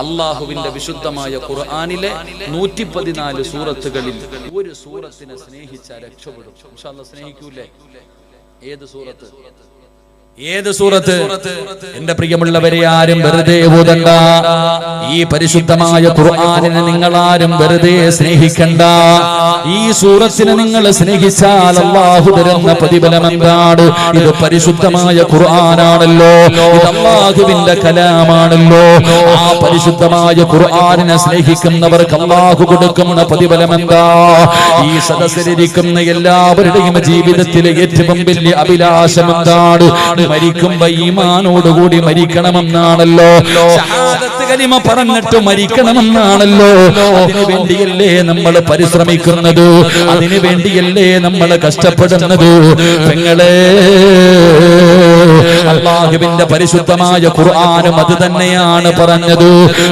അള്ളാഹുവിന്റെ വിശുദ്ധമായ ഖുർആാനിലെ നൂറ്റി പതിനാല് സൂറത്തുകളിൽ ഒരു സൂറത്തിനെ സ്നേഹിച്ച രക്ഷപ്പെടും. സ്നേഹിക്കൂലേ? ഏത് സൂറത്ത്? ഏത് സൂറത്ത്? എന്റെ പ്രിയമുള്ളവരെ ആരും വെറുതെ ഓതണ്ട. ഈ പരിശുദ്ധമായ ഖുർആാനിനെ നിങ്ങൾ ആരും വെറുതെ സ്നേഹിക്കണ്ട. ഈ സൂറത്തിനെ നിങ്ങൾ സ്നേഹിച്ചാൽ അള്ളാഹു തരുന്ന പ്രതിഫലം എന്താണ്? ഇത് പരിശുദ്ധമായ ഖുർആനാണല്ലോ. ഇത് അള്ളാഹുവിന്റെ കലാമാണല്ലോ. ആ പരിശുദ്ധമായ ഖുർആാനിനെ സ്നേഹിക്കുന്നവർക്ക് അള്ളാഹു കൊടുക്കുന്ന പ്രതിഫലം എന്താ? ഈ സദസ്സിലിരിക്കുന്ന എല്ലാവരുടെയും ജീവിതത്തിലെ ഏറ്റവും വലിയ അഭിലാഷം എന്താണ്? മരിക്കുമ്പോ ഈമാനോടുകൂടി മരിക്കണമെന്നാണല്ലോ. കലിമ പറഞ്ഞിട്ട് മരിക്കണമെന്നാണല്ലോ. അതിനു വേണ്ടിയല്ലേ നമ്മൾ പരിശ്രമിക്കുന്നത്? അതിനു വേണ്ടിയല്ലേ നമ്മൾ കഷ്ടപ്പെടുന്നത്? പെങ്ങളെ അള്ളാഹുവിന്റെ പരിശുദ്ധമായ ഖുർആാനും അത് തന്നെയാണ് പറഞ്ഞത്.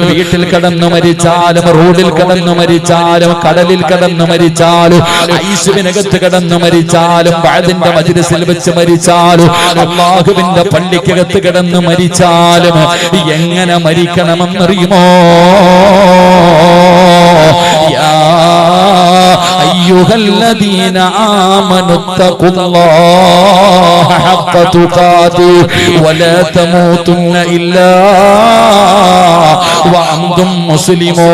വീട്ടിൽ കടന്നു മരിച്ചാലും റോഡിൽ കടന്നു മരിച്ചാലും കടലിൽ കടന്നു മരിച്ചാലും ഐശുവിനകത്ത് കടന്നു മരിച്ചാലും പഴതിന്റെ മജിലിസിൽ വെച്ച് മരിച്ചാലും അള്ളാഹുവിന്റെ പള്ളിക്കകത്ത് കിടന്നു മരിച്ചാലും എങ്ങനെ മരിക്കണമെന്നറിയുമോ? أيها الذين آمنوا اتقوا الله حق تقاته ولا تموتن إلا وأنتم مسلمون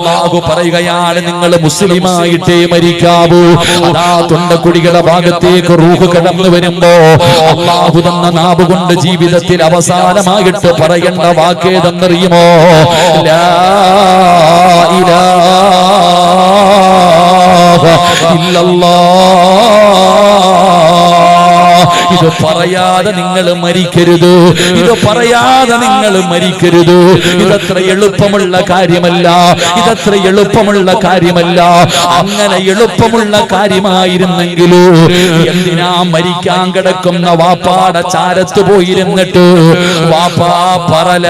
അള്ളാഹു പറയുകയാണ് നിങ്ങൾ മുസ്ലിമായിട്ടേ മരിക്കാവൂ. അതാ തൊണ്ടക്കുടികളുടെ ഭാഗത്തേക്ക് റൂഹ് കടന്നു വരുമ്പോ അള്ളാഹു തന്ന നാവ് കൊണ്ട് ജീവിതത്തിൽ അവസാനമായിട്ട് പറയേണ്ട വാക്കേതെന്നറിയുമോ ലാ ഇലാഹ ഇല്ലല്ലാഹ് ഇത് പറയാതെ നിങ്ങൾ മരിക്കരുത്. ഇത് പറയാതെ നിങ്ങൾ മരിക്കരുത്. ഇതത്ര എളുപ്പമുള്ള കാര്യമല്ല. ഇതത്ര എളുപ്പമുള്ള കാര്യമല്ല. അങ്ങനെ എളുപ്പമുള്ള കാര്യമായിരുന്നെങ്കിലോ എന്തിനാ മരിക്കാൻ കിടക്കുന്ന വാപ്പാട ചാരത്ത് പോയിരുന്നിട്ട്? വാപ്പാ പറല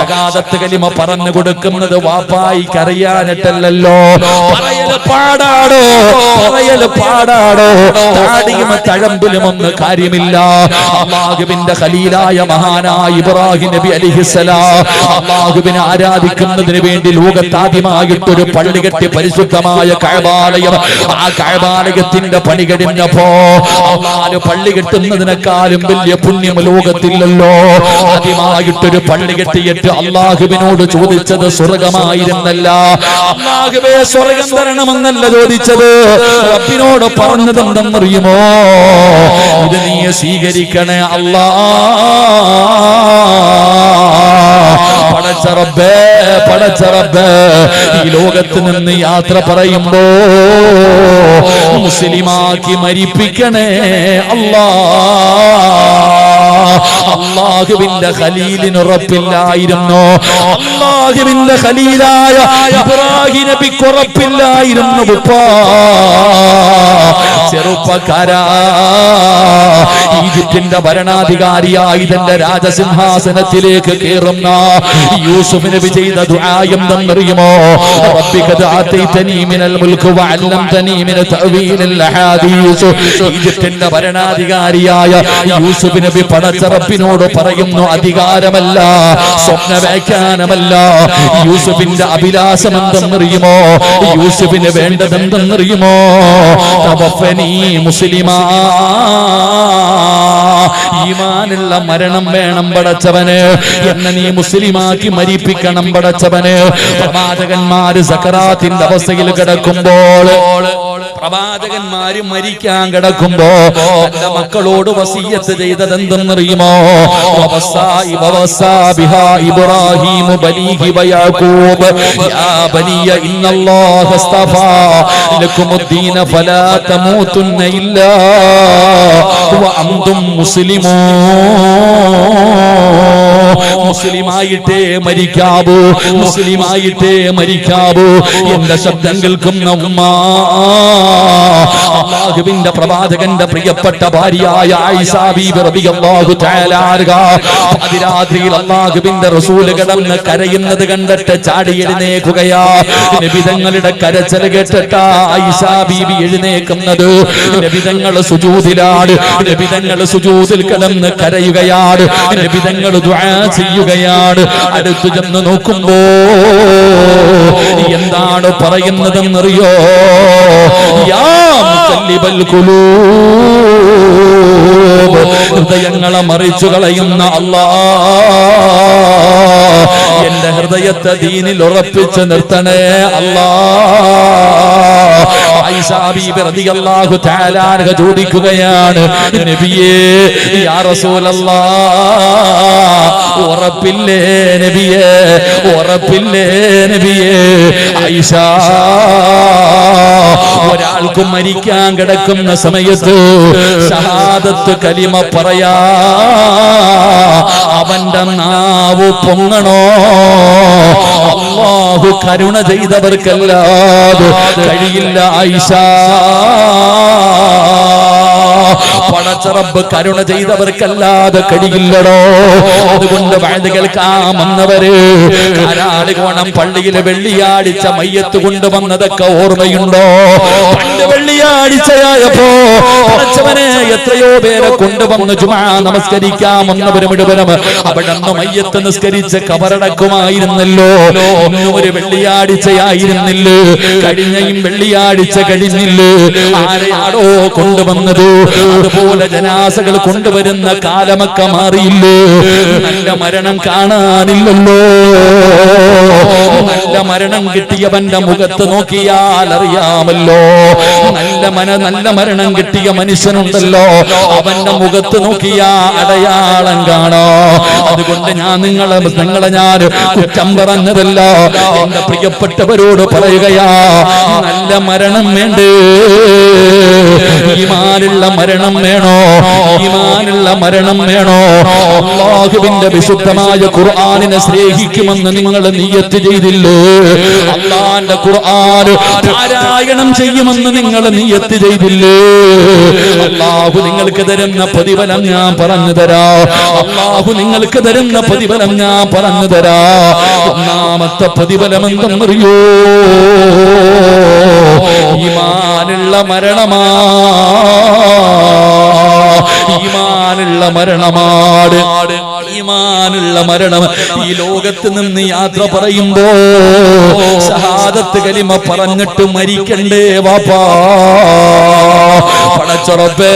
ശകാദത്ത് കലിമ പറഞ്ഞു കൊടുക്കുന്നത് വാപ്പായി അറിയാനിട്ടല്ലോ പറയൽ പാടാടോ പറയൽ പാടാടോ. താടിയും തഴമ്പിലും ഒന്ന് കാര്യമില്ല. അള്ളാഹുവിന്റെ ഖലീലായ മഹാനായ ഇബ്രാഹിം നബി അലിഹിസലാം അള്ളാഹുവിനെ ആരാധിക്കുന്നതിന് വേണ്ടി ലോകത്താദ്യമായിട്ടൊരു പള്ളി കെട്ടി പരിശുദ്ധമായ കഴബാലയം ആ കഴബാലയത്തിന്റെ പണി കഴിഞ്ഞപ്പോ പള്ളി കെട്ടുന്നതിനേക്കാളും വലിയ പുണ്യം ലോകത്തില്ലല്ലോ. ആദ്യമായിട്ടൊരു പള്ളി കെട്ടിയിട്ട് അള്ളാഹുവിനോട് ചോദിച്ചത് സ്വർഗമായിരുന്നല്ല. അള്ളാഹുവേ സ്വർഗം തരണമെന്നല്ല ചോദിച്ചത്. റബ്ബിനോട് പറഞ്ഞത് എന്തെന്നറിയുമോ ഇത് നീ സ്വീകരിക്കണേ അല്ലാ പടച്ചറബേ പടച്ചറബേ ഈ ലോകത്ത് നിന്ന് യാത്ര പറയുമ്പോ മുസ്ലിമാക്കി മരിപ്പിക്കണേ അല്ലാ അള്ളാഹുവിന്റെ ഖലീലിന് ഉറപ്പില്ലായിരുന്നു? അള്ളാഹുവിന്റെ ഖലീലായ ഇബ്രാഹിം നബിക്ക് ഉറപ്പില്ലായിരുന്നു ഉപ്പാ? ചെറുപ്പക്കാരാ. ഈജിപ്തിന്റെ ഭരണാധികാരിയായി തന്റെ രാജസിംഹാസനത്തിലേക്ക് കയറുന്ന യൂസുഫ് നബി ചെയ്ത ദുആയം തന്നറിയുമോ റബ്ബിക ആതൈതനി മിനൽ മുൽക്ക് വഅല്ലംതനി മിന തഅവീലിൽ അഹാദീസ്. ഈജിപ്തിന്റെ ഭരണാധികാരിയായ യൂസുഫ് നബി പടച്ച റബ്ബിനോട് പറയുന്നു അധികാരമല്ല സ്വപ്ന വ്യാഖ്യാനമല്ല യൂസുഫിന്റെ അഭിലാഷം എന്തെന്നറിയുമോ? യൂസുഫിന് വേണ്ടതെന്തെന്നറിയുമോ മുസ്ലിമാ. ഈമാനുള്ള മരണം വേണം പടച്ചവന്. എന്നെ നീ മുസ്ലിമാക്കി മരിപ്പിക്കണം പടച്ചവന്. പ്രവാചകന്മാര് സക്കറാത്തിന്റെ അവസ്ഥയിൽ കിടക്കുമ്പോൾ പ്രവാചകന്മാര് മരിക്കാൻ കിടക്കുമ്പോ മക്കളോട് വസീയത്ത് ചെയ്തത് എന്തെന്നറിയുമോ വവസായി വവസാ ബിഹാ ഇബ്രാഹീമു ബനീഹി യാ ബനിയ ഫലാ തമൂതുന്ന ഇല്ലാ. മുസ്ലിമൂൻ മുസ്ലിമായിട്ടേ മരിക്കാവൂ മുസ്ലിമായിട്ടേ മരിക്കാവൂ. എന്റെ ശബ്ദം ഉമ്മ അള്ളാഹുവിന്റെ പ്രവാചകന്റെ പ്രിയപ്പെട്ട ഭാര്യയായ അതിരാത്രിയിൽ അള്ളാഹുവിന്റെ റസൂൽ കിടന്ന് കരയുന്നത് കണ്ടിട്ട് ചാടി എഴുന്നേക്കുകയാ നബിതങ്ങളുടെ കരച്ചൽ കേട്ടിട്ടാ ആയിഷ ബീബി എഴുന്നേക്കുന്നത് നബിതങ്ങൾ സുജൂദിലാണ് നബിതങ്ങൾ സുജൂദിൽ കിടന്ന് കരയുകയാണ്. നബിതങ്ങൾ ദുആ ചെയ്യുകയാണ്. അടുത്തു ചെന്ന് നോക്കുമ്പോ എന്താണ് പറയുന്നതെന്നറിയോ? ഹൃദയങ്ങളെ മറിച്ചു കളയുന്ന അല്ലാ എന്റെ ഹൃദയത്തെ ദീനിൽ ഉറപ്പിച്ച് നിർത്തണേ അല്ലാ ചോദിക്കുകയാണ് ഉറപ്പില്ലേ ഉറപ്പില്ലേ ഒരാൾക്കും മരിക്കാൻ കിടക്കുന്ന സമയത്ത് ഷഹാദത്ത് കലിമ പറയാ അവന്റെ നാവ് പൊങ്ങണോ? അള്ളാഹു കരുണ ചെയ്തവർക്കല്ലാതെ കഴിയില്ല ആയിഷ. പടച്ചറബ് കരുണ ചെയ്തവർക്കല്ലാതെ കഴിയില്ലടോ. അതുകൊണ്ട് വേണ്ടി കേൾക്കാമെന്നവര് വന്നവര് കരാളികോണം പള്ളിയിലെ വെള്ളിയാഴ്ച മയ്യത്ത് കൊണ്ടുവന്നതൊക്കെ ഓർമ്മയുണ്ടോ? പണ്ട് വെള്ളിയാഴ്ചയായപ്പോ പടച്ചവനെ എത്രയോ പേരെ കൊണ്ടുവന്ന് ചുമാ നമസ്കരിക്കാമെന്നവരും വന്നവര് മുഴുവനും മയ്യത്ത് നിസ്കരിച്ച് കബറടക്കുമായിരുന്നല്ലോ. ഒരു വെള്ളിയാഴ്ചയായിരുന്നില്ല. കഴിഞ്ഞയും വെള്ളിയാഴ്ച കഴിഞ്ഞില്ല. ആരെയാടോ കൊണ്ടുവന്നത്? അതുപോലെ ജനാസകൾ കൊണ്ടുവരുന്ന കാലമൊക്കെ മാറിയില്ലേ? നല്ല മരണം കാണാനില്ലല്ലോ. നല്ല മരണം കിട്ടിയവന്റെ മുഖത്ത് നോക്കിയാൽ അറിയാമല്ലോ. നല്ല മന നല്ല മരണം കിട്ടിയ മനുഷ്യനുണ്ടല്ലോ. അവന്റെ മുഖത്ത് നോക്കിയാ അടയാളം കാണോ. അതുകൊണ്ട് ഞാൻ നിങ്ങളെ നിങ്ങളെ ഞാൻ കുറ്റം പറഞ്ഞതല്ല. എന്റെ പ്രിയപ്പെട്ടവരോട് പറയുകയാ നല്ല മരണം വേണ്ടേ? ഈമാനുള്ള മരണം വേണോ? ഈമാനുള്ള മരണം വേണോ? അള്ളാഹുവിന്റെ വിശുദ്ധമായ ഖുർആാനിനെ സ്നേഹിക്കുമെന്ന് നിങ്ങൾ നിയത്ത് ചെയ്തില്ലേ? അള്ളാന്റെ ഖുർആൻ പാരായണം ചെയ്യുമെന്ന് നിങ്ങൾ നിയത്ത് ചെയ്തില്ലേ? അള്ളാഹു നിങ്ങൾക്ക് തരുന്ന പ്രതിഫലം ഞാൻ പറഞ്ഞു തരാ. അള്ളാഹു നിങ്ങൾക്ക് തരുന്ന പ്രതിഫലം ഞാൻ പറഞ്ഞു തരാ. ഒന്നാമത്തെ പ്രതിഫലം എന്തെന്നറിയോ? ഈമാനുള്ള മരണമാ ഈമാനുള്ള മരണമാട് ഈമാനുള്ള മരണം ഈ ലോകത്ത് നിന്ന് യാത്ര പറയുമ്പോ ഷഹാദത്ത് കലിമ പറഞ്ഞിട്ട് മരിക്കണ്ടേ വാപ്പാ. പടച്ചുറപ്പേ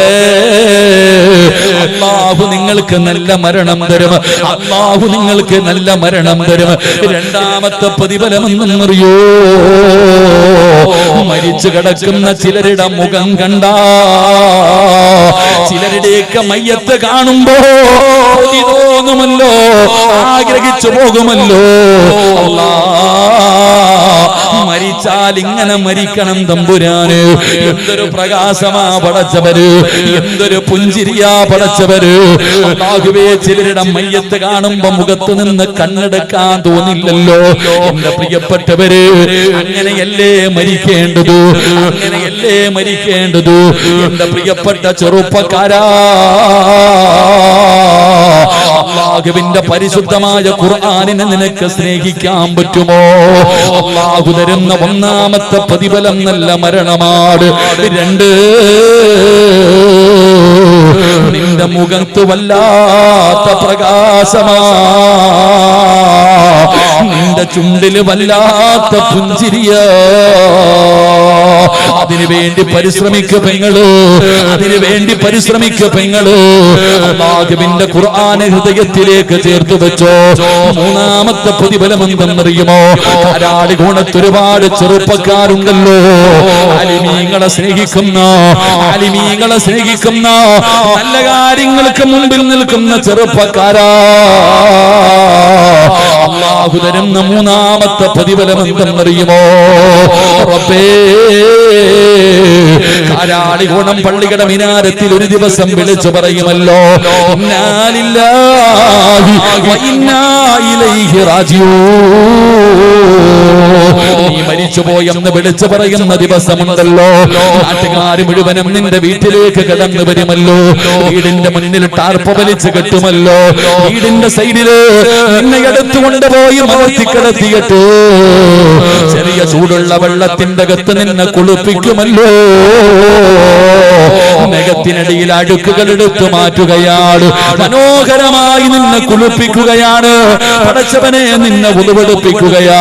അള്ളാഹു നിങ്ങൾക്ക് നല്ല മരണം തരും. അള്ളാഹു നിങ്ങൾക്ക് നല്ല മരണം തരും. രണ്ടാമത്തെ പ്രതിഫലം എന്നറിയോ മരിച്ചു കിടക്കുന്ന ചിലരുടെ മുഖം കണ്ട. ചിലരുടെയൊക്കെ മയ്യത്ത് കാണുമ്പോ തോന്നുമല്ലോ. ആഗ്രഹിച്ചു പോകുമല്ലോ. മരിച്ചാൽ ഇങ്ങനെ മരിക്കണം തമ്പുരാന്. എന്തൊരു പ്രകാശമാ പടച്ചവര്. എന്തൊരു പുഞ്ചിരിയാ പടച്ചവര്. അല്ലാഹുവേ ചിലരുടെ മയ്യത്ത് കാണുമ്പോ മുഖത്ത് നിന്ന് കണ്ണെടുക്കാൻ തോന്നില്ലല്ലോ. എന്റെ പ്രിയപ്പെട്ടവര് അങ്ങനെയല്ലേ മരിക്കേണ്ടത്? അങ്ങനെയല്ലേ മരിക്കേണ്ടത്? എന്റെ പ്രിയപ്പെട്ട ചെറുപ്പക്കാരാ അള്ളാഹുവിന്റെ പരിശുദ്ധമായ ഖുർആനിനെ നിനക്ക് സ്നേഹിക്കാൻ പറ്റുമോ? അള്ളാഹു തരുന്ന ഒന്നാമത്തെ പ്രതിഫലം നല്ല മരണമാണ്. രണ്ട് നിന്റെ മുഖത്ത് വല്ലാത്ത പ്രകാശമാ. നിന്റെ ചുണ്ടിൽ വല്ലാത്ത പുഞ്ചിരിയ. അതിനു വേണ്ടി പരിശ്രമിക്കുക പെങ്ങൾ. അതിനു വേണ്ടി പരിശ്രമിക്കുക പെങ്ങൾ. അള്ളാഹുവിന്റെ ഖുർആന് ഹൃദയത്തിലേക്ക് ചേർത്ത് വെച്ചോ. മൂന്നാമത്തെ പ്രതിഫലം എന്തെന്നറിയുമോ ധാരാളി ഗുണത്ത് ഒരുപാട് ചെറുപ്പക്കാരുണ്ടല്ലോ. അലിമീങ്ങളെ സ്നേഹിക്കുന്ന അലിമീങ്ങളെ സ്നേഹിക്കുന്ന നല്ല കാര്യങ്ങൾക്ക് മുമ്പിൽ നിൽക്കുന്ന ചെറുപ്പക്കാരാ. അള്ളാഹു മൂന്നാമത്തെ പ്രതിഫലം എന്തെന്നറിയുമോ? റബ്ബേ ഗുണം പള്ളിയുടെ മിനാരത്തിൽ ഒരു ദിവസം വിളിച്ചു പറയുമല്ലോ ഇന്നാലില്ലാഹി വ ഇലൈഹി റാജിഊൻ നീ മരിച്ചുപോയെന്ന് വിളിച്ചു പറയുന്ന ദിവസമുണ്ടല്ലോ നാട്ടുകാർ മുഴുവനും നിന്റെ വീട്ടിലേക്ക് കടന്നു വരുമല്ലോ വീടിന്റെ മുന്നിൽ ടാർപ്പ് വലിച്ചു കെട്ടുമല്ലോ വീടിന്റെ സൈഡിൽ നിന്നെ എടുത്തുകൊണ്ട് പോയി മറത്തി ചെറിയ ചൂടുള്ള വെള്ളത്തിന്റെ അകത്ത് നിന്നെ കുളിപ്പിക്കുമല്ലോ. നഖത്തിനടിയിൽ അടുക്കുകൾ എടുത്തു മാറ്റുകയാണ്. മനോഹരമായി നിന്നെ കുളിപ്പിക്കുകയാണ്. പടച്ചവനെ നിന്നെ ഉതുവെടുപ്പിക്കുകയാ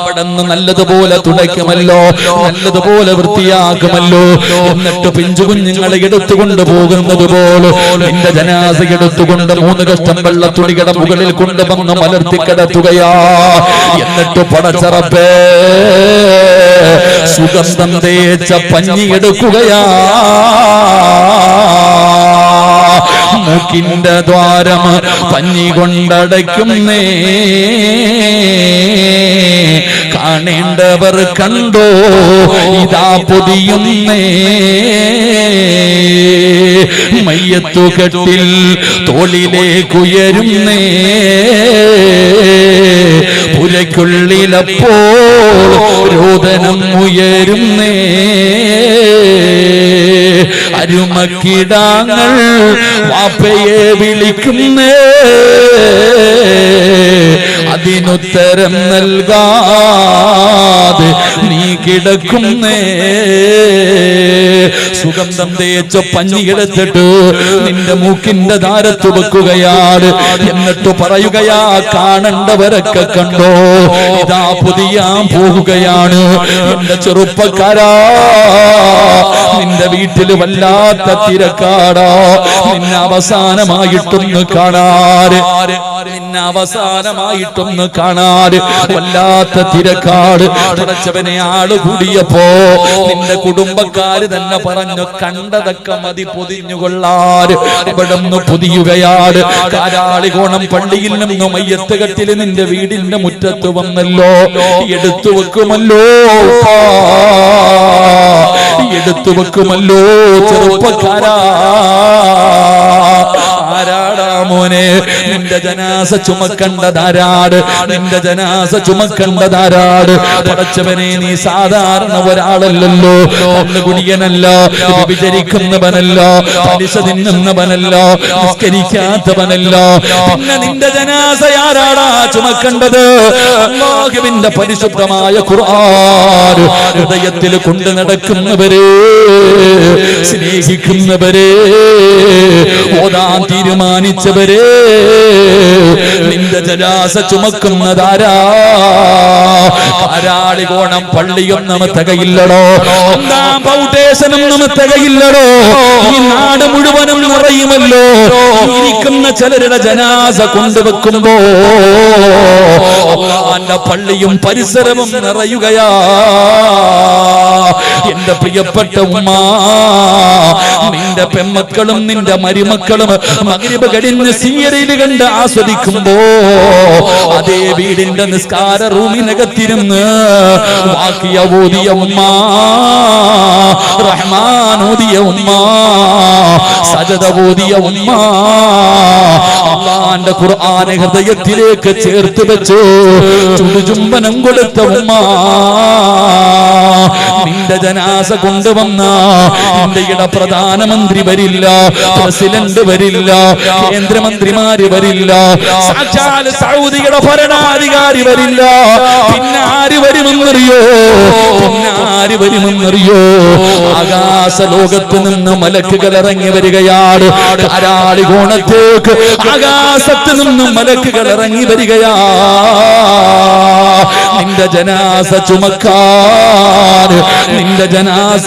അവിടുന്ന് നല്ലതുപോലെ തുടയ്ക്കുമല്ലോ. നല്ലതുപോലെ വൃത്തിയാക്കുമല്ലോ. എന്നിട്ട് പിഞ്ചു കുഞ്ഞുങ്ങളെ എടുത്തുകൊണ്ട് പോകുന്നത് പോലെ നിന്റെ ജനാസ എടുത്തുകൊണ്ട് മൂന്ന് കഷ്ടം വെള്ള തുണികട മുകളിൽ കൊണ്ടുവന്ന് മലർത്തി കിടത്തുകയാ. എന്നിട്ട് പടച്ചറപ്പേ സുഗന്ധം തേച്ച പഞ്ഞി എടുക്കുകയാ. മൂക്കിന്റെ ദ്വാരം പഞ്ഞി കൊണ്ടടയ്ക്കുന്നേ. കാണേണ്ടവർ കണ്ടോ? ഇതാ പൊതിയുന്നേ. മയ്യത്തുകെട്ടിൽ തോളിലേക്കുയരുന്നേ പുരയ്ക്കുള്ളിലപ്പോ രോദനം ഉയരുന്നേ. അരുമക്കിടാങ്ങൾ വാപ്പയെ വിളിക്കുന്നേ. അതിനുത്തരം നൽകാതെ നീ കിടക്കുന്നേ സുഗന്ധം തേച്ച പഞ്ഞിയെടുത്തിട്ട് നിന്റെ മൂക്കിന്റെ ദാരത്ത് വെക്കുകയാണ്. എന്നിട്ട് പറയുകയാ കാണണ്ടവരൊക്കെ കണ്ടോ? ഇതാ പുതിയ പോകുകയാണ്. എന്റെ ചെറുപ്പക്കാരാ. നിന്റെ വീട്ടിൽ വല്ലാത്ത തിരക്കാടാ. നിന്നെ അവസാനമായിട്ടൊന്ന് കാണാറ് നിന്നെ അവസാനമായിട്ടൊന്ന് കാണാറ്. വല്ലാത്ത തിരക്കാട്. പടച്ചവനെ ആൾ കൂടിയപ്പോ നിന്റെ കുടുംബക്കാര് തന്നെ പറഞ്ഞു കണ്ടതൊക്കെ മതി പൊതിഞ്ഞുകൊള്ളാറ്. ഇവിടെ നിന്ന് പൊതിയുകയാണ് കാരാളി കോണം പള്ളിയിൽ നിന്നും മയ്യത്ത് കെട്ടിൽ നിന്റെ വീടിന്റെ മുറ്റത്ത് വന്നല്ലോ. എടുത്തു വെക്കുമല്ലോ എടുത്തു വെക്കുമല്ലോ ചെറുപ്പക്കാരാ. ആരാടാ മോനെ? നിന്റെ ജനാസ ചുമക്കണ്ടതാരാട്? നിന്റെ ജനാസ ചുമക്കണ്ടതാരാട്? പടച്ചവനെ നീ സാധാരണ ഒരാളല്ലല്ലോ. കുടിയനല്ല വിചരിക്കുന്നവനല്ല പലിശ തിന്നുന്നവനല്ല നിസ്കരിക്കാത്തവനല്ല. പിന്നെ നിന്റെ ജനാസ ആരാടാ ചുമക്കണ്ടത്? അല്ലാഹുവിന്റെ പരിശുദ്ധമായ ഖുർആൻ ഹൃദയത്തിൽ കൊണ്ടു നടക്കുന്നവരെ സ്നേഹിക്കുന്നവരെ ഓതാൻ തീരുമാനിച്ചവരെ. നിന്റെ ജനാസ ചുമക്കുന്നതാരാ? കാരാളി പള്ളിയും പള്ളിയൊന്നും തികയില്ലടോ ഒന്നാം ഫൗണ്ടേഷനും നമ്മ തികയില്ലടോ ഈ നാട് മുഴുവനും നിറയുമല്ലോ. ഇരിക്കുന്ന ചിലരുടെ ജനാസ കൊണ്ടുവെക്കുമ്പോ അന്റെ പള്ളിയും പരിസരവും നിറയുകയാ. എന്റെ പ്രിയപ്പെട്ട ഉമ്മ നിന്റെ പെമ്മക്കളും നിന്റെ മരുമക്കളും മകരിബ് കഴിഞ്ഞ് സീരിയൽ കണ്ട് ആസ്വദിക്കുമ്പോ അതേ വീടിന്റെ നിസ്കാര റൂമിനകത്തിരുന്ന് വാക്കിയ ഓതിയ ഉമ്മ റഹ്മാൻ ഓതിയ ഉമ്മ സജത ഓതിയ ഉമ്മ അള്ളാന്റെ ഖുർആന ഹൃദയത്തിലേക്ക് ചേർത്ത് വെച്ചു ചുടുചുംബനം കൊടുത്ത ഉമ്മ. ജനാസ കൊണ്ടുവന്ന. ഇന്ത്യയുടെ പ്രധാനമന്ത്രി വരില്ല പ്രസിഡന്റ് വരില്ല കേന്ദ്രമന്ത്രിമാര് വരില്ല സൗദിയുടെ ഭരണാധികാരി വരില്ല. പിന്നെ ആര് വരുമെന്നറിയോ? പിന്നെ ആര് വരുമെന്നറിയോ? ആകാശ ലോകത്ത് നിന്ന് മലക്കുകൾ ഇറങ്ങി വരികയാണ്. ധാരാളി കോണത്തേക്ക് ആകാശത്ത് നിന്ന് മലക്കുകൾ ഇറങ്ങി വരികയാ. നിന്റെ ജനാസ ചുമക്കാൻ നിന്റെ ജനാസ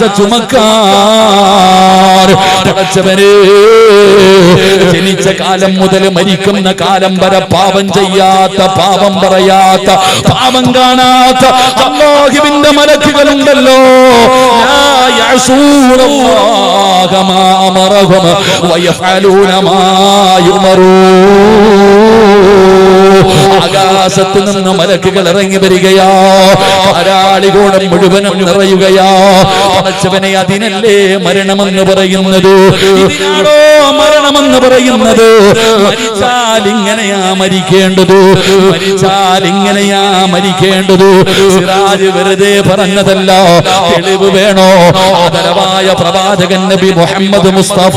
പടച്ചവരെ ജനിച്ച കാലം മുതൽ മരിക്കുന്ന കാലം വരെ പാപം ചെയ്യാത്ത പാപം പറയാത്ത പാപം കാണാത്ത അല്ലാഹുവിന്റെ മലക്കുകളുണ്ടല്ലോ. ലാ യഅസൂന അല്ലാഹ الله ما أمرهم ويفعلون ما يؤمرون ആകാശത്ത് നിന്ന് മലക്കുകൾ ഇറങ്ങി വരികയാ ധാരാളികൂടം മുഴുവനും നിറയുകയാ പടച്ചവനെ അതിനല്ലേ മരണമെന്ന് പറയുന്നത് ഇതിനാണോ മരണമെന്ന് പറയുന്നത് മരിച്ചാൽ ഇങ്ങനെയാ മരിക്കേണ്ടത് മരിച്ചാൽ ഇങ്ങനെയാ മരിക്കേണ്ടത് സിറാജ് വെറുതെ പറഞ്ഞതല്ല തെളിവ് വേണോ ആദരവായ പ്രവാചകൻ നബി മുഹമ്മദ് മുസ്തഫ.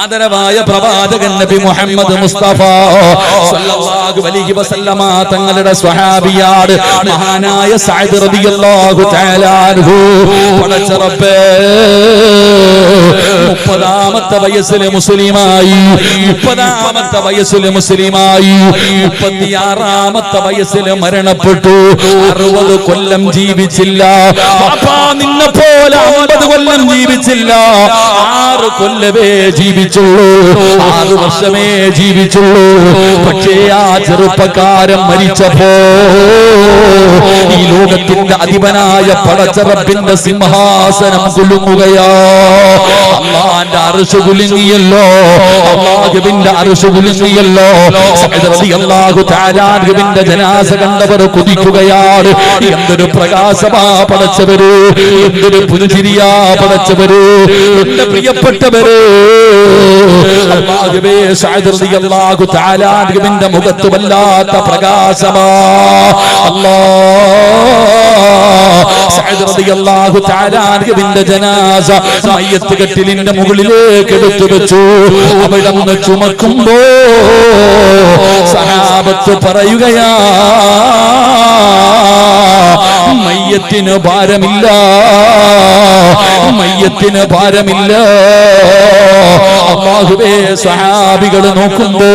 ആദരവായ പ്രവാചകൻ നബി മുഹമ്മദ് മുസ്തഫ. സല്ലല്ലാഹു അലൈഹി വസല്ലമ തങ്ങളുടെ സ്വഹാബിയാട് മഹാനായ സഅദ് റളിയല്ലാഹു തആല അൻഹു. പടച്ചറപ്പേ മുപ്പതാമത്തെ വയസ്സിലെ മുസ്ലിമായി. മുപ്പതാമത്തെ വയസ്സിലെ മുസ്ലിമായി. മുപ്പത്തിയാറാമത്തെ വയസ്സിൽ മരണപ്പെട്ടു. അറുപത് കൊല്ലം ജീവിച്ചില്ല. നിന്നെ പോലെ അമ്പത് കൊല്ലം ജീവിച്ചില്ല. ആറ് കൊല്ലമേ ജീവിച്ചുള്ളൂ. ആറ് വർഷമേ ജീവിച്ചുള്ളൂ. പക്ഷേ ആ ചെറുപ്പക്കാരൻ മരിച്ചപ്പോ ഈ ലോകത്തിന്റെ അധിപനായ പടച്ചറപ്പിന്റെ സിംഹാസനം കുലുങ്ങുകയാ. അള്ളാന്റെ അറുശു കുലുങ്ങിയല്ലോ അള്ളാഹുവിന്റെ അറുശു കുലുങ്ങിയല്ലോ റളിയല്ലാഹു തആല അൻഹുവിന്റെ ജനാസ കണ്ടവർ കുതിക്കുകയാണ്. എന്തൊരു പ്രകാശമാ പടച്ചവര് എന്തൊരു പുതുചിരിയാ പടച്ചവര് എന്റെ പ്രിയപ്പെട്ടവര്. അൻഹുവിന്റെ മുഖത്ത് വല്ലാത്ത പ്രകാശമാ. അൻഹുവിന്റെ ജനാസ മയ്യത്ത് കെട്ടിലിന്റെ മുകളിലേക്ക് എടുത്തു വെച്ചു അവിടെ ചുമക്കുമ്പോ സഹാബത്ത് പറയുകയാ മയ്യത്തിന് ഭാരമില്ല മയ്യത്തിന് ഭാരമില്ല. അള്ളാഹുവേ സഹാബികൾ നോക്കുമ്പോ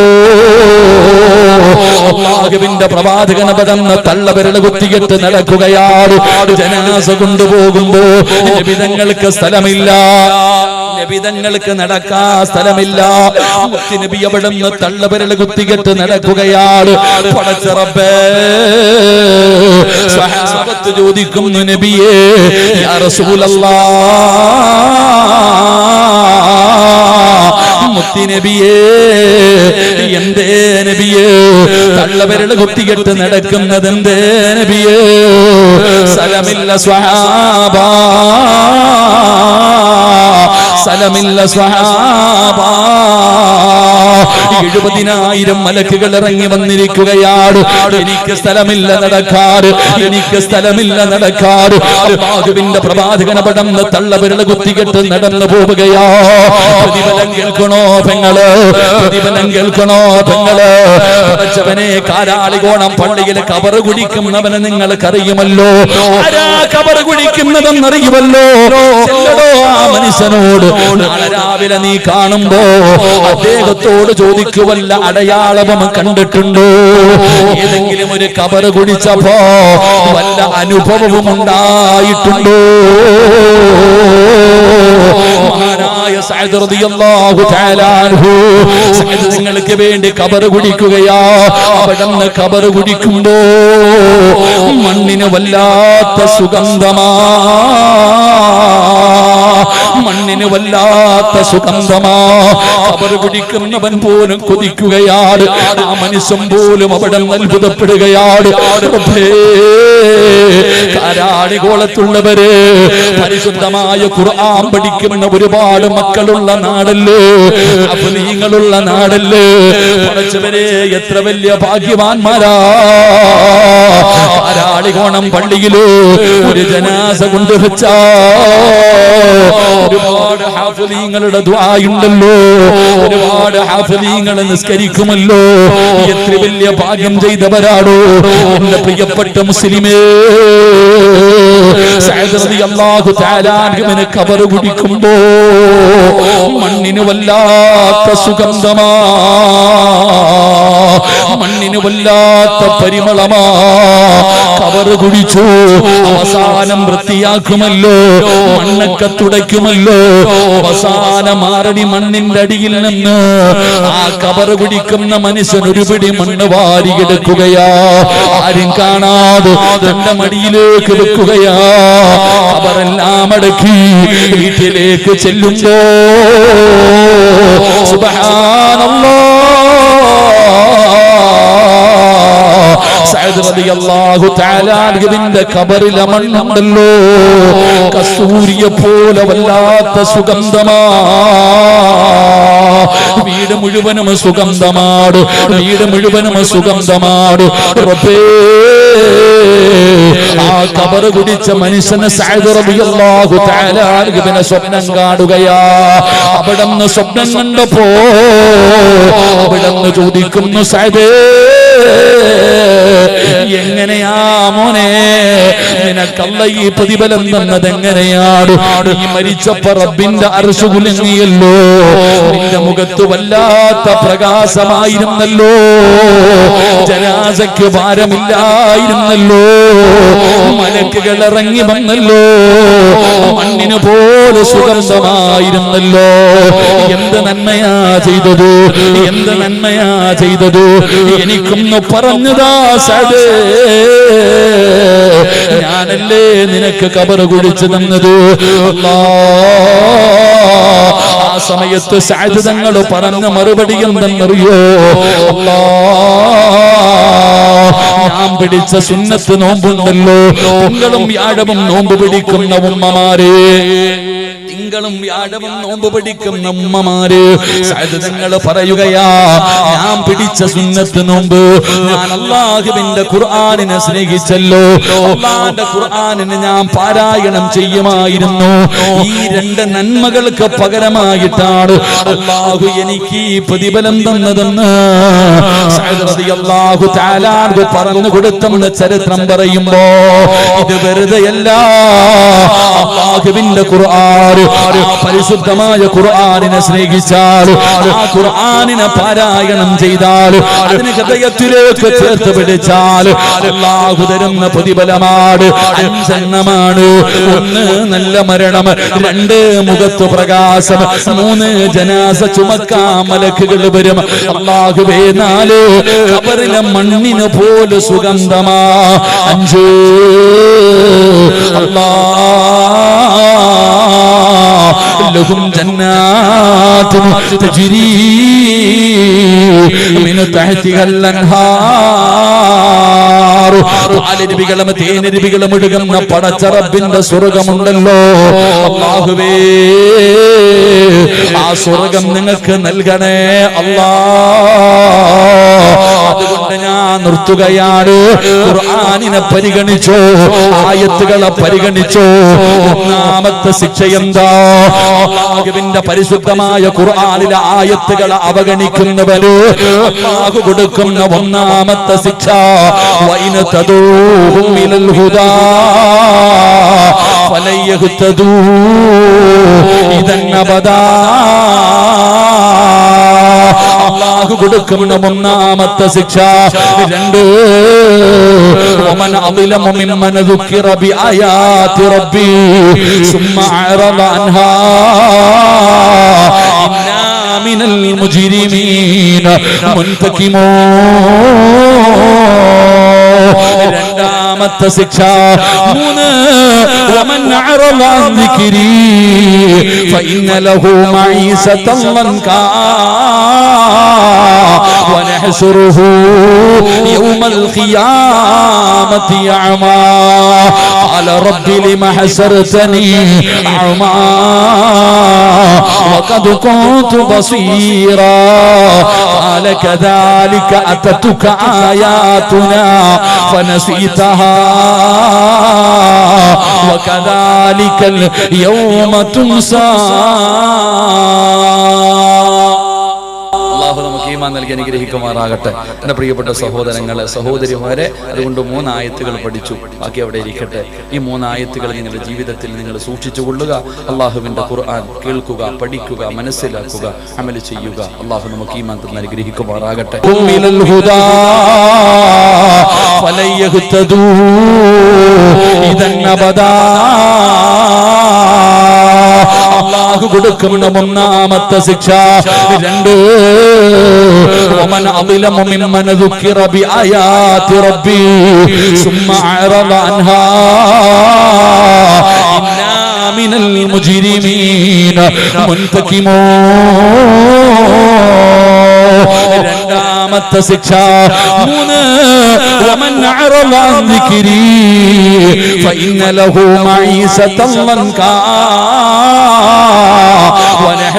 അള്ളാഹുവിന്റെ പ്രവാചകന പദന്ന് തള്ളവിരൽ കുത്തിയിട്ട് നടക്കുകയാണ്. ജനാസ കൊണ്ടുപോകുമ്പോ വിധങ്ങൾക്ക് സ്ഥലമില്ല നബിതങ്ങൾക്ക് നടക്കാ സ്ഥലമില്ല. നബി അവിടെ നിന്ന് തള്ളവിരൽ നടക്കുകയാണ് പടച്ചറബേ. സഹാബത്ത് ചോദിക്കുന്നു നബിയേ യാ റസൂലല്ലാ. മുത്തി നബിയേ എന്തേ നബിയേ തള്ളവരുടെ കുത്തികെട്ട് നടക്കുന്നത് എന്തേ നബിയേ? സ്ഥലമില്ല സ്വഹാബാ. സ്ഥലമില്ല സ്വഹാബ. എഴുപതിനായിരം മലക്കുകൾ ഇറങ്ങി വന്നിരിക്കുകയാണ്. എനിക്ക് സ്ഥലമില്ല നടക്കാറ്. എനിക്ക് സ്ഥലമില്ല നടക്കാറ്. അള്ളാഹുവിന്റെ പ്രവാചകന പടന്ന് തള്ളവിരൽ കുത്തികെട്ട് നടന്നു പോവുകയാ. പ്രതിഫലം കേൾക്കണോ പെങ്ങൾ? പ്രതിഫലം കേൾക്കണോ പെങ്ങൾ? പടച്ചവനെ കാരാളികോണം പള്ളിയിൽ കബറ് കുടിക്കുന്നവനെ നിങ്ങൾക്കറിയുമല്ലോ. കബറ് കുടിക്കുന്നതെന്നറിയുമല്ലോ? ആ മനുഷ്യനോട്. രാവിലെ നീ കാണുമ്പോ അദ്ദേഹത്തോട് ചോദിക്കുവല്ല അടയാളവും കണ്ടിട്ടുണ്ടോ? ഏതെങ്കിലും ഒരു കബറ് കുടിച്ചപ്പോ വല്ല അനുഭവവും ഉണ്ടായിട്ടുണ്ടോ? നിങ്ങൾക്ക് വേണ്ടി കബറ് കുടിക്കുകയാ. അവിടുന്ന് കബറ് കുടിക്കുമ്പോ മണ്ണിന് വല്ലാത്ത സുഗന്ധമാ. മണ്ണിന് വല്ലാത്ത സുഗന്ധമാ. അവർ കുടിക്കുന്നവൻ പോലും കൊതിക്കുകയാണ്. ആ മനുഷ്യൻ പോലും അവിടെ അത്ഭുതപ്പെടുകയാണ്. റബ്ബേ, പരിശുദ്ധമായ ഖുർആൻ പഠിക്കുന്ന ഒരുപാട് മക്കളുള്ള നാടല്ലേ? അഭിനയങ്ങളുള്ള നാടല്ലേ? പഠിച്ചവരെ എത്ര വലിയ ഭാഗ്യവാന്മാരാ? കാരാളികോണം പള്ളിയിൽ ഒരു ജനാസ കൊണ്ടുവച്ച ഒരുപാട് ഹാഫലീങ്ങളുടെ ദ്വായുണ്ടല്ലോ ഒരുപാട് ഹാഫലീങ്ങൾ നിസ്കരിക്കുമല്ലോ. എത്ര വലിയ ഭാഗ്യം ചെയ്തവരാണോ എന്റെ പ്രിയപ്പെട്ട മുസ്ലിമേ. ഖബർ കുടിക്കുമ്പോ മണ്ണിന് വല്ലാത്ത സുഗന്ധമാ മണ്ണിന് വല്ലാത്ത പരിമളമാ. കവറ് കുടിച്ചു. അവസാനം വൃത്തിയാക്കുമല്ലോ. മണ്ണൊക്കെ തുടയ്ക്കുമല്ലോ. അവസാന മാറടി മണ്ണിന്റെ അടിയിൽ നിന്ന് ആ കവറ് കുടിക്കുന്ന മനുഷ്യൻ ഒരുപിടി മണ്ണ് വാരിയെടുക്കുകയാ ആരും കാണാതെ തന്റെ മടിയിലേക്ക് വെക്കുകയാ. അവരെല്ലാം അടക്കി വീട്ടിലേക്ക് ചെല്ലുമ്പോ സുബ്ഹാനല്ലാഹ് പോലെ സുഗന്ധമാ. വീട് മുഴുവനും സുഗന്ധമാട്. വീട് മുഴുവനും സുഗന്ധമാട്. ആ കബർ കുടിച്ച മനുഷ്യന് അൻഹുവിനെ സ്വപ്നം കാണുകയാ. അവിടെ സ്വപ്നം കണ്ടപ്പോ അവിടുന്ന് ചോദിക്കുന്നു സഅദേ എങ്ങനെയാ മോനെ? നിനക്കല്ല ഈ പ്രതിഫലം തന്നത് എങ്ങനെയാണ് ഈ മരിച്ച റബ്ബിന്റെ അർശു കുലുങ്ങിയല്ലോ. നിന്റെ മുഖത്ത് വല്ലാത്ത പ്രകാശമായിരുന്നല്ലോ. ജനാസയ്ക്ക് ഭാരമില്ലായിരുന്നല്ലോ. മലക്കുകൾ ഇറങ്ങി വന്നല്ലോ. മണ്ണിന് പോലെ സുഗന്ധമായിരുന്നല്ലോ. എന്ത് നന്മയാ ചെയ്തത്? എന്ത് നന്മയാ ചെയ്തത്? എനിക്കൊന്ന് പറഞ്ഞതാ സദേ. ഞാനല്ലേ നിനക്ക് കബറ് കുടിച്ചു തന്നത്. ആ സമയത്ത് സാധ്യതങ്ങൾ പറഞ്ഞ മറുപടി എന്തെന്നറിയോ. ഞാൻ പിടിച്ച സുന്നത്ത് നോമ്പുണ്ടല്ലോ. നിങ്ങളും വ്യാഴവും നോമ്പ് പിടിക്കുന്ന ഉമ്മമാരെ. തിങ്കളും വ്യാഴവും നോമ്പ് പിടിക്കുന്ന ഉമ്മമാര് സാധ്യതങ്ങൾ പറയുകയാ ഞാൻ പിടിച്ച സുന്നത്ത് നോമ്പ് ഞാൻ അള്ളാഹുവിന്റെ ഖുർആാനിനെ സ്നേഹിച്ചല്ലോ. അള്ളാന്റെ ഖുർആാനിനെ ഞാൻ പാരായണം ചെയ്യുമായിരുന്നു. ഈ രണ്ട് നന്മകൾക്ക് പകരമായിട്ടാണ് അള്ളാഹു എനിക്ക് ഈ പ്രതിഫലം തന്നതെന്ന് സഅദ് താലാഹു പറഞ്ഞു കൊടുത്തെന്ന് ചരിത്രം പറയുമ്പോ ഇത് വെറുതെയല്ല. അള്ളാഹുവിന്റെ ഖുർആൻ പരിശുദ്ധമായ ഖുർആാനിനെ സ്നേഹിച്ചാൽ ആ ഖുർആനിനെ പാരായണം ചെയ്താൽ അതിന് ഹൃദയത്തിലേക്ക് ചേർത്ത് പിടിച്ചാൽ അള്ളാഹു തരുന്ന പ്രതിഫലമാണ് അഞ്ചെണ്ണമാണ്. ഒന്ന് നല്ല മരണം രണ്ട് മുഖത്ത് പ്രകാശം മൂന്ന് ജനാസ ചുമക്കാ മലക്കുകൾ വരും. അള്ളാഹുവേ നാല് കബറിലെ മണ്ണിന് പോലെ സുഗന്ധമാ. അഞ്ച്. അല്ലാ لهم جنات تجري من تحتها الأنهار പാലരുവികളും തേനരുവികളും ഒഴുകുന്ന പടച്ചറബിന്റെ സ്വർഗമുണ്ടല്ലോ അള്ളാഹുവേ ആ സ്വർഗം നിങ്ങൾക്ക് നൽകണേ അല്ലാ അതുകൊണ്ട് ഞാൻ നിർത്തുകയാണ്. ഖുർആനിനെ പരിഗണിച്ചോ ആയത്തുകളെ പരിഗണിച്ചോ. ഒന്നാമത്തെ ശിക്ഷ എന്താ? അള്ളാഹുവിന്റെ പരിശുദ്ധമായ ഖുർആനിലെ ആയത്തുകളെ അവഗണിക്കുന്നവര് അള്ളാഹു കൊടുക്കുന്ന ഒന്നാമത്തെ ശിക്ഷ. വൈന തദൂഹും ഇലൽ ഹുദാ ഫലൻ യഹ്തദൂ ഇദൻ അബദാ അള്ളാഹു കൊടുക്കുന്ന ഒന്നാമത്തെ ശിക്ഷ രണ്ട് ومن أظلم ممن ذكر بآيات ربي ثم أعرض عنها إنا من المجرمين منتكمون രണ്ടാമത്തെ ശിക്ഷ മൂന്ന് ഫൈനലഹു മൈസതല്ലൻ കാ ونحشره يوم القيامة أعمى. قال رب لم حشرتني أعمى؟ وقد كنت بصيرا. قال كذلك أتتك آياتنا فنسيتها. وكذلك اليوم تنسى. അള്ളാഹുമ്മ നൽകി അനുഗ്രഹിക്കുമാറാകട്ടെ. എന്റെ പ്രിയപ്പെട്ട സഹോദരങ്ങളെ സഹോദരിമാരെ അതുകൊണ്ട് മൂന്നായത്തുകൾ പഠിച്ചു. ബാക്കി അവിടെ ഇരിക്കട്ടെ. ഈ മൂന്നായത്തുകൾ നിങ്ങളുടെ ജീവിതത്തിൽ നിങ്ങൾ സൂക്ഷിച്ചുകൊള്ളുക. അള്ളാഹുവിന്റെ ഖുർആൻ കേൾക്കുക പഠിക്കുക മനസ്സിലാക്കുക അമൽ ചെയ്യുക. അള്ളാഹു നമുക്ക് ഈ മന്ത്രം അനുഗ്രഹിക്കുമാറാകട്ടെ. ഇതന്നപദാ അള്ളാഹു കൊടുക്കുന്ന ഒന്നാമത്തെ ശിക്ഷ രണ്ട് ومن أظلم ممن ذكر بآيات ربي ثم أعرض عنها إنا من المجرمين منتكمون രണ്ടാമത്തെ ശിക്ഷ മൂന്ന് ومن أعرض عن ذكري فإن له معيشة ضنكا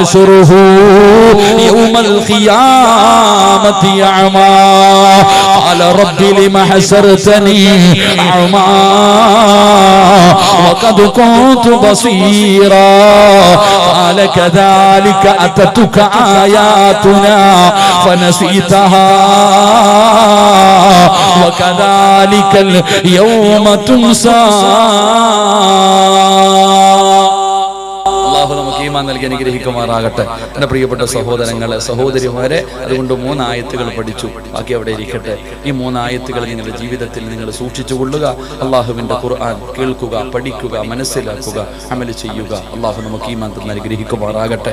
ونحشره يوم القيامة أعمى. قال ربي لم حسرتني أعمى. وقد كنت بصيرا. قال كذلك أتتك آياتنا فنسيتها. وكذلك اليوم تنسى. ഈമാൻ നൽകി അനുഗ്രഹിക്കുമാറാകട്ടെ. എന്റെ പ്രിയപ്പെട്ട സഹോദരങ്ങളെ സഹോദരിമാരെ അതുകൊണ്ട് മൂന്നായത്തുകൾ പഠിച്ചു. ബാക്കി അവിടെ ഇരിക്കട്ടെ. ഈ മൂന്നായത്തുകൾ നിങ്ങളുടെ ജീവിതത്തിൽ നിങ്ങൾ സൂക്ഷിച്ചു കൊള്ളുക. അള്ളാഹുവിന്റെ ഖുർആൻ കേൾക്കുക പഠിക്കുക മനസ്സിലാക്കുക അമൽ ചെയ്യുക. അള്ളാഹു നമുക്ക് ഈമാൻ തന്ന് അനുഗ്രഹിക്കുമാറാകട്ടെ.